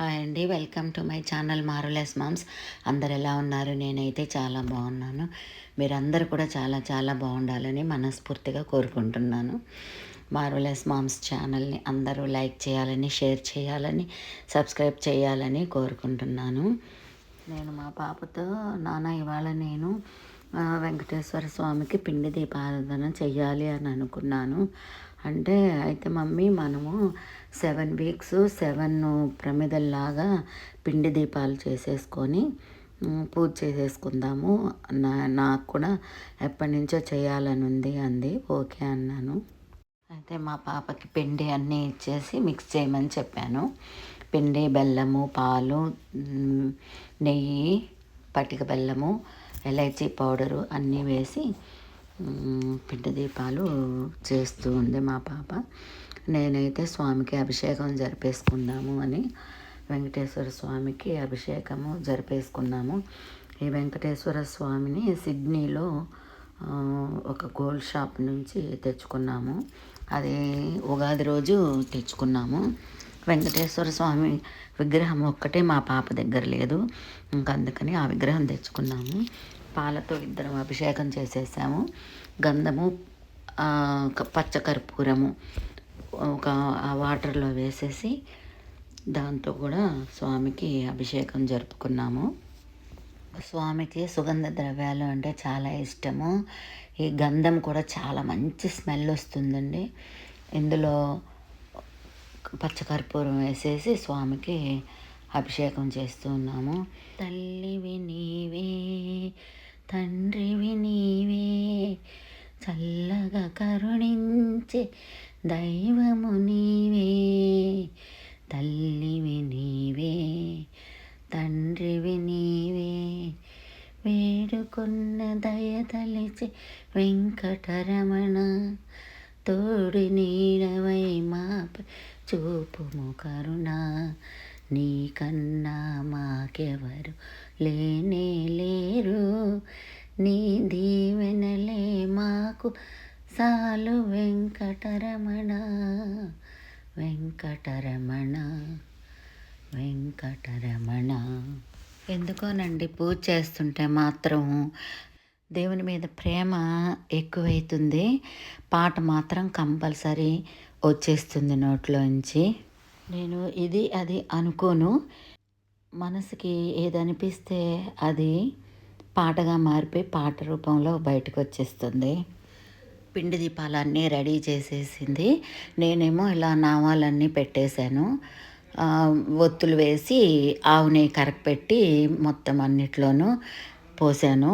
Hi అండి. Welcome to my channel marvellous moms. అందరు ఎలా ఉన్నారు? నేనైతే చాలా బాగున్నాను. మీరందరూ కూడా చాలా చాలా బాగుండాలని మనస్ఫూర్తిగా కోరుకుంటున్నాను. మారులెస్ మామ్స్ ఛానల్ని అందరూ లైక్ చేయాలని షేర్ చేయాలని సబ్స్క్రైబ్ చేయాలని కోరుకుంటున్నాను. నేను మా పాపతో నాన్న ఇవాళ నేను వెంకటేశ్వర స్వామికి పిండి దీపారాధన చెయ్యాలి అని అనుకున్నాను. అంటే అయితే మమ్మీ మనము సెవెన్ వీక్స్ సెవెన్ ప్రమిదల్లాగా పిండి దీపాలు చేసేసుకొని పూజ చేసేసుకుందాము. నా నాకు కూడా ఎప్పటి నుంచో చేయాలని ఉంది అంది. ఓకే అన్నాను. అయితే మా పాపకి పిండి అన్నీ ఇచ్చేసి మిక్స్ చేయమని చెప్పాను. పిండి బెల్లము పాలు నెయ్యి పటిక బెల్లము ఎలైచీ పౌడరు అన్నీ వేసి మ్, పిండి దీపాలు చేస్తూ ఉంది మా పాప. నేనైతే స్వామికి అభిషేకం జరిపేసుకుందాము అని వెంకటేశ్వర స్వామికి అభిషేకము జరిపేసుకున్నాము. ఈ వెంకటేశ్వర స్వామిని సిడ్నీలో ఒక గోల్డ్ షాప్ నుంచి తెచ్చుకున్నాము. అది ఉగాది రోజు తెచ్చుకున్నాము. వెంకటేశ్వర స్వామి విగ్రహం ఒక్కటే మా పాప దగ్గర లేదు. ఇంకా అందుకని ఆ విగ్రహం తెచ్చుకున్నాము. పాలతో ఇద్దరం అభిషేకం చేసేసాము. గంధము పచ్చకర్పూరము ఒక ఆ వాటర్లో వేసేసి దాంతో కూడా స్వామికి అభిషేకం జరుపుకున్నాము. స్వామికి సుగంధ ద్రవ్యాలు అంటే చాలా ఇష్టము. ఈ గంధం కూడా చాలా మంచి స్మెల్ వస్తుందండి. ఇందులో పచ్చకర్పూరం వేసేసి స్వామికి అభిషేకం చేస్తూ ఉన్నాము. తల్లివి నీవే తండ్రివి నీవే చల్లగా కరుణించే దైవము నీవే. తల్లివి నీవే తండ్రివి నీవే వేడుకున్న దయ తలిచి వెంకటరమణ తోడు నీడవై మాపై చూపుము కరుణ నీకన్నా మాకెవరు లేనే లేరు. నీ దీవెనలే మాకు సాలు వెంకటరమణ వెంకటరమణ వెంకటరమణ. ఎందుకోనండి పూజ చేస్తుంటే మాత్రం దేవుని మీద ప్రేమ ఎక్కువైతుంది. పాట మాత్రం కంపల్సరీ వచ్చేస్తుంది నోట్లోంచి నేను ఇది అది అనుకోను. మనసుకి ఏదనిపిస్తే అది పాటగా మారిపోయి పాట రూపంలో బయటకు వచ్చేస్తుంది పిండి దీపాలన్నీ రెడీ చేసేసింది. నేనేమో ఇలా నామాలన్నీ పెట్టేశాను. ఒత్తులు వేసి ఆవుని కరగపెట్టి మొత్తం అన్నిట్లోనూ పోసాను.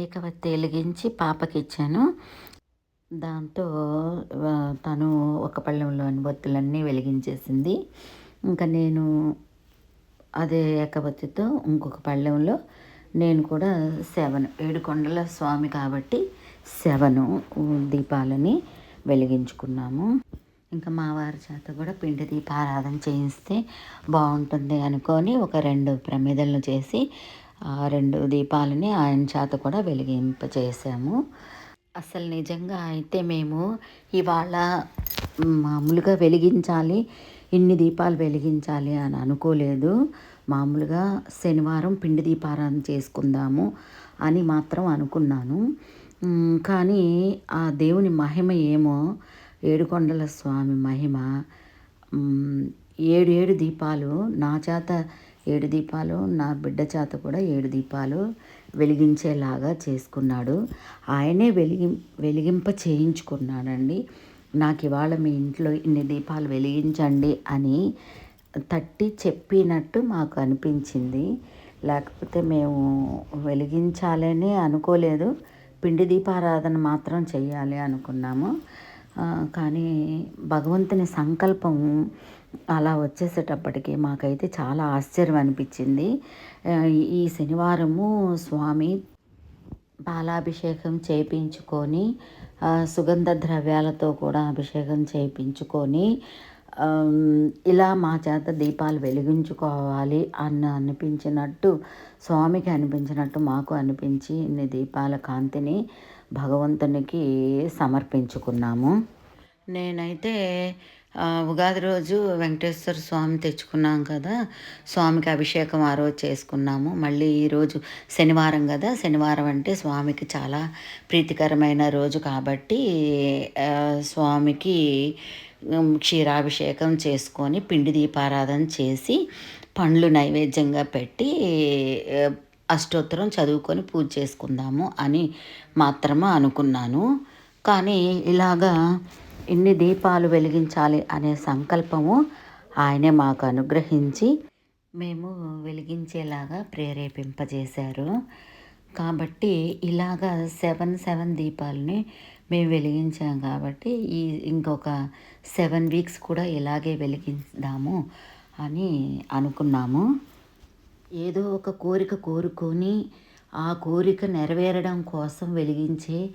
ఏకవత్తి వెలిగించి పాపకి ఇచ్చాను దాంతో తను ఒక పళ్ళెంలోని బొత్తులన్నీ వెలిగించేసింది. ఇంకా నేను అదే ఏకవత్తితో ఇంకొక పళ్ళెంలో నేను కూడా సెవెన్ ఏడుకొండల స్వామి కాబట్టి సెవెను దీపాలని వెలిగించుకున్నాము. ఇంకా మా వారి చేత కూడా పిండి దీపారాధన చేయిస్తే బాగుంటుంది అనుకొని ఒక రెండు ప్రమిదలను చేసి ఆ రెండు దీపాలని ఆయన చేత కూడా వెలిగింపచేసాము అసలు నిజంగా అయితే మేము ఇవాళ మామూలుగా వెలిగించాలి ఇన్ని దీపాలు వెలిగించాలి అని అనుకోలేదు. మామూలుగా శనివారం పిండి దీపారాధన చేసుకుందాము అని మాత్రం అనుకున్నాను. కానీ ఆ దేవుని మహిమ ఏమో ఏడుకొండల స్వామి మహిమ ఏడు ఏడు దీపాలు నా చేత ఏడు దీపాలు నా బిడ్డ చేత కూడా ఏడు దీపాలు వెలిగించేలాగా చేసుకున్నాడు. ఆయనే వెలిగి వెలిగింప చేయించుకున్నాడండి. నాకు ఇవాళ మీ ఇంట్లో ఇన్ని దీపాలు వెలిగించండి అని తట్టి చెప్పినట్టు మాకు అనిపించింది. లేకపోతే మేము వెలిగించాలని అనుకోలేదు. పిండి దీపారాధన మాత్రం చేయాలి అనుకున్నాము. కానీ భగవంతుని సంకల్పం అలా వచ్చేసేటప్పటికి మాకైతే చాలా ఆశ్చర్యం అనిపించింది. ఈ శనివారము స్వామి పాలాభిషేకం చేయించుకొని సుగంధ ద్రవ్యాలతో కూడా అభిషేకం చేయించుకొని ఇలా మా చేత దీపాలు వెలిగించుకోవాలి అన్న అనిపించినట్టు స్వామికి అనిపించినట్టు మాకు అనిపించి ఇన్ని దీపాల కాంతిని భగవంతునికి సమర్పించుకున్నాము. నేనైతే ఉగాది రోజు వెంకటేశ్వర స్వామి తెచ్చుకున్నాం కదా. స్వామికి అభిషేకం ఆ రోజు చేసుకున్నాము. మళ్ళీ ఈరోజు శనివారం కదా. శనివారం అంటే స్వామికి చాలా ప్రీతికరమైన రోజు కాబట్టి స్వామికి క్షీరాభిషేకం చేసుకొని పిండి దీపారాధన చేసి పండ్లు నైవేద్యంగా పెట్టి అష్టోత్తరం చదువుకొని పూజ చేసుకుందాము అని మాత్రమే అనుకున్నాను. కానీ ఇలాగా ఇన్ని దీపాలు వెలిగించాలి అనే సంకల్పము ఆయనే మాకు అనుగ్రహించి మేము వెలిగించేలాగా ప్రేరేపింపజేశారు. కాబట్టి ఇలాగా సెవెన్ సెవెన్ దీపాలని మేము వెలిగించాం కాబట్టి ఈ ఇంకొక సెవెన్ వీక్స్ కూడా ఇలాగే వెలిగిద్దాము అని అనుకున్నాము. ఏదో ఒక కోరిక కోరుకొని ఆ కోరిక నెరవేరడం కోసం వెలిగించే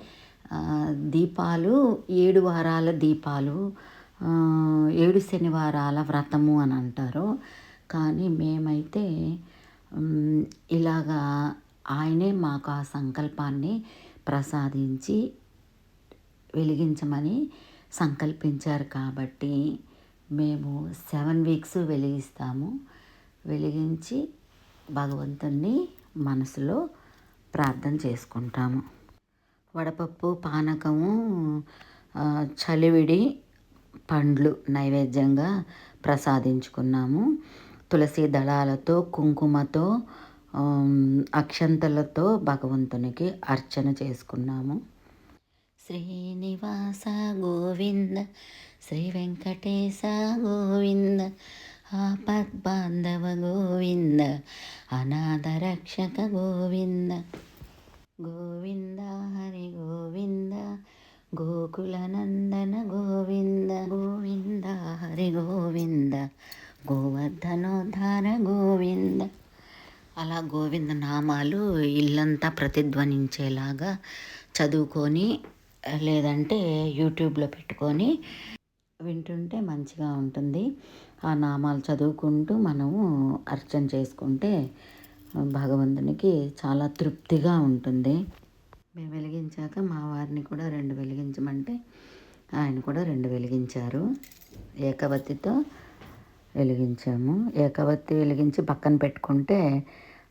దీపాలు ఏడు వారాల దీపాలు ఏడు శనివారాల వ్రతము అని అంటారు. కానీ మేమైతే ఇలాగా ఆయనే మాకు ఆ సంకల్పాన్ని ప్రసాదించి వెలిగించమని సంకల్పించారు కాబట్టి మేము సెవెన్ వీక్స్ వెలిగిస్తాము. వెలిగించి భగవంతుణ్ణి మనసులో ప్రార్థన చేసుకుంటాము. వడపప్పు పానకము చలివిడి పండ్లు నైవేద్యంగా ప్రసాదించుకున్నాము. తులసి దళాలతో కుంకుమతో అక్షంతలతో భగవంతునికి అర్చన చేసుకున్నాము. శ్రీనివాస గోవింద శ్రీ వెంకటేశ గోవింద ఆపద్బాంధవ గోవింద అనాథ రక్షక గోవింద. గోవింద హరి గోవింద గోకులనందన గోవింద గోవింద హరి గోవింద గోవర్ధనోద్ధార గోవింద. అలా గోవింద నామాలు ఇల్లంతా ప్రతిధ్వనించేలాగా చదువుకొని లేదంటే యూట్యూబ్లో పెట్టుకొని వింటుంటే మంచిగా ఉంటుంది. ఆ నామాలు చదువుకుంటూ మనము అర్చన చేసుకుంటే భగవంతునికి చాలా తృప్తిగా ఉంటుంది. మేము వెలిగించాక మా వారిని కూడా రెండు వెలిగించమంటే ఆయన కూడా రెండు వెలిగించారు. ఏకవత్తితో వెలిగించాము. ఏకవత్తి వెలిగించి పక్కన పెట్టుకుంటే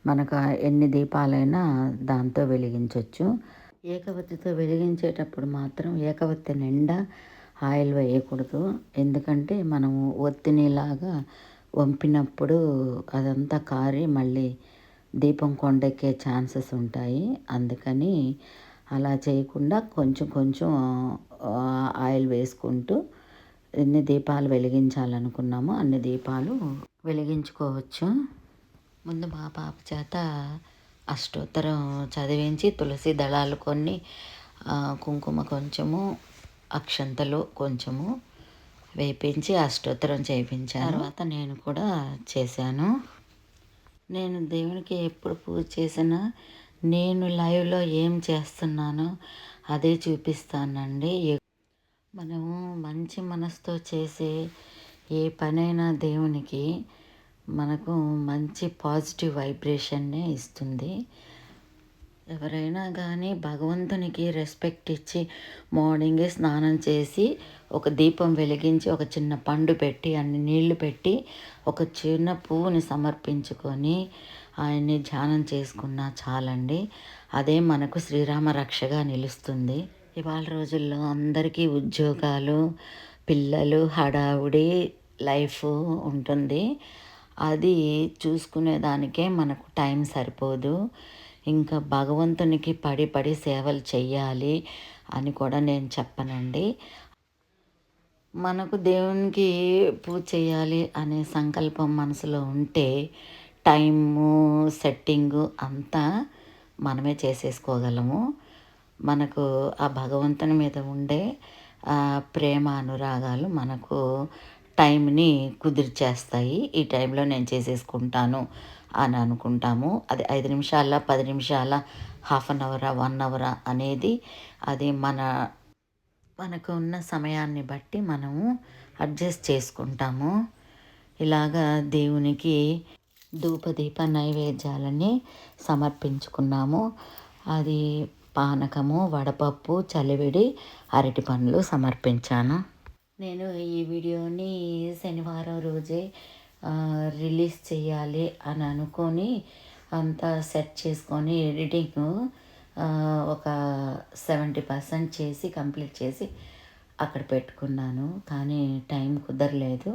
మనకు ఎన్ని దీపాలైనా దాంతో వెలిగించవచ్చు ఏకవత్తితో వెలిగించేటప్పుడు మాత్రం ఏకవత్తి నిండా ఆయిల్ వేయకూడదు. ఎందుకంటే మనము ఒత్తినిలాగా వంపినప్పుడు అదంతా కారి మళ్ళీ దీపం కొండెక్కే ఛాన్సెస్ ఉంటాయి. అందుకని అలా చేయకుండా కొంచెం కొంచెం ఆయిల్ వేసుకుంటూ ఎన్ని దీపాలు వెలిగించాలనుకున్నామో అన్ని దీపాలు వెలిగించుకోవచ్చు. ముందు మా పాప చేత అష్టోత్తరం చదివించి తులసి దళాలు కొన్ని కుంకుమ కొంచెము అక్షంతలు కొంచెము వేపించి అష్టోత్తరం చేయించాను. తర్వాత నేను కూడా చేశాను. నేను దేవునికి ఎప్పుడు పూజ చేసినా నేను లైవ్లో ఏం చేస్తున్నానో అదే చూపిస్తానండి. మనము మంచి మనసుతో చేసే ఏ పనైనా దేవునికి మనకు మంచి పాజిటివ్ వైబ్రేషన్నే ఇస్తుంది. ఎవరైనా కానీ భగవంతునికి రెస్పెక్ట్ ఇచ్చి మార్నింగే స్నానం చేసి ఒక దీపం వెలిగించి ఒక చిన్న పండు పెట్టి అన్ని నీళ్ళు పెట్టి ఒక చిన్న పువ్వుని సమర్పించుకొని ఆయన్ని ధ్యానం చేసుకున్నా చాలండి. అదే మనకు శ్రీరామ రక్షగా నిలుస్తుంది. ఇవాళ రోజుల్లో అందరికీ ఉద్యోగాలు పిల్లలు హడావుడి లైఫ్ ఉంటుంది. అది చూసుకునే దానికే మనకు టైం సరిపోదు. ఇంకా భగవంతునికి పడి పడి సేవలు చెయ్యాలి అని కూడా నేను చెప్పనండి. మనకు దేవునికి పూజ చేయాలి అనే సంకల్పం మనసులో ఉంటే టైము సెట్టింగు అంతా మనమే చేసేసుకోగలము. మనకు ఆ భగవంతుని మీద ఉండే ప్రేమ అనురాగాలు మనకు టైంని కుదిర్చేస్తాయి. ఈ టైంలో నేను చేసేసుకుంటాను. అని అనుకుంటాము. అది ఐదు నిమిషాల పది నిమిషాల హాఫ్ అన్ అవరా వన్ అవరా అనేది అది మన మనకు ఉన్న సమయాన్ని బట్టి మనము అడ్జస్ట్ చేసుకుంటాము. ఇలాగా దేవునికి ధూపదీప నైవేద్యాలని సమర్పించుకున్నాము. అది పానకము వడపప్పు చలివిడి అరటి పండ్లు సమర్పించాను. నేను ఈ వీడియోని శనివారం రోజే రిలీజ్ చేయాలి అని అనుకొని అంతా సెట్ చేసుకొని ఎడిటింగ్ ఒక సెవెంటీ పర్సెంట్ చేసి కంప్లీట్ చేసి అక్కడ పెట్టుకున్నాను. కానీ టైం కుదరలేదు.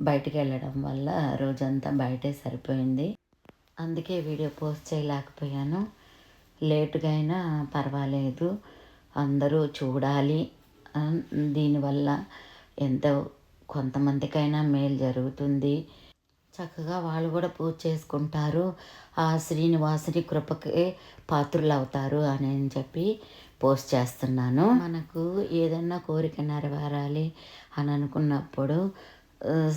బయటికి వెళ్ళడం వల్ల రోజంతా బయటే సరిపోయింది. అందుకే వీడియో పోస్ట్ చేయలేకపోయాను. లేటుగా అయినా పర్వాలేదు. అందరూ చూడాలి. దీనివల్ల ఎంతో కొంతమందికైనా మేలు జరుగుతుంది. చక్కగా వాళ్ళు కూడా పూజ చేసుకుంటారు. ఆ శ్రీనివాసుని కృపకి పాత్రులు అవుతారు అని చెప్పి పోస్ట్ చేస్తున్నాను. మనకు ఏదన్నా కోరిక నెరవేరాలి అని అనుకున్నప్పుడు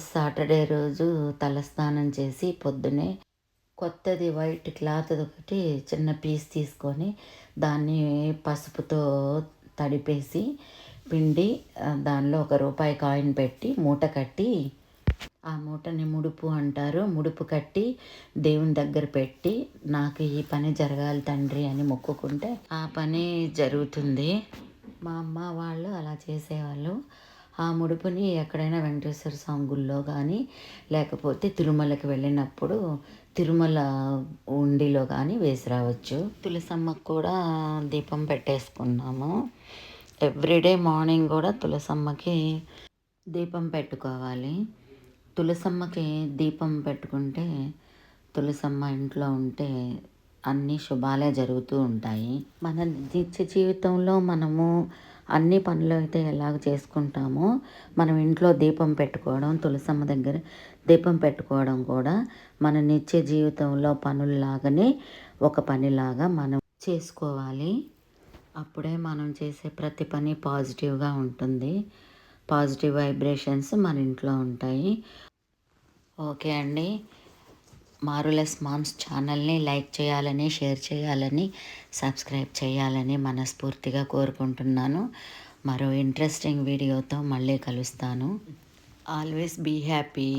సాటర్డే రోజు తలస్నానం చేసి పొద్దునే కొత్తది వైట్ క్లాత్ ఒకటి చిన్న పీస్ తీసుకొని దాన్ని పసుపుతో తడిపేసి పిండి దానిలో ఒక రూపాయి కాయిన్ పెట్టి మూట కట్టి ఆ మూటని ముడుపు అంటారు. ముడుపు కట్టి దేవుని దగ్గర పెట్టి నాకు ఈ పని జరగాలి తండ్రి అని మొక్కుకుంటే ఆ పని జరుగుతుంది. మా అమ్మ వాళ్ళు అలా చేసేవాళ్ళు. ఆ ముడుపుని ఎక్కడైనా వెంకటేశ్వర స్వామి గుళ్ళో కానీ లేకపోతే తిరుమలకి వెళ్ళినప్పుడు తిరుమల ఉండిలో కానీ వేసి రావచ్చు. తులసమ్మకు కూడా దీపం పెట్టేసుకున్నాము. ఎవ్రీడే మార్నింగ్ కూడా తులసమ్మకి దీపం పెట్టుకోవాలి. తులసమ్మకి దీపం పెట్టుకుంటే తులసమ్మ ఇంట్లో ఉంటే అన్ని శుభాలే జరుగుతూ ఉంటాయి. మన నిత్య జీవితంలో మనము అన్ని పనులు అయితే ఎలాగ చేసుకుంటామో మనం ఇంట్లో దీపం పెట్టుకోవడం తులసమ్మ దగ్గర దీపం పెట్టుకోవడం కూడా మన నిత్య జీవితంలో పనుల్లాగానే ఒక పనిలాగా మనం చేసుకోవాలి. అప్పుడే మనం చేసే ప్రతి పని పాజిటివ్గా ఉంటుంది. పాజిటివ్ వైబ్రేషన్స్ మన ఇంట్లో ఉంటాయి. ఓకే అండి. మారులెస్ మామ్స్ ఛానల్ని లైక్ చేయాలని షేర్ చేయాలని సబ్స్క్రైబ్ చేయాలని మనస్ఫూర్తిగా కోరుకుంటున్నాను. మరో ఇంట్రెస్టింగ్ వీడియోతో మళ్ళీ కలుస్తాను. Always be happy.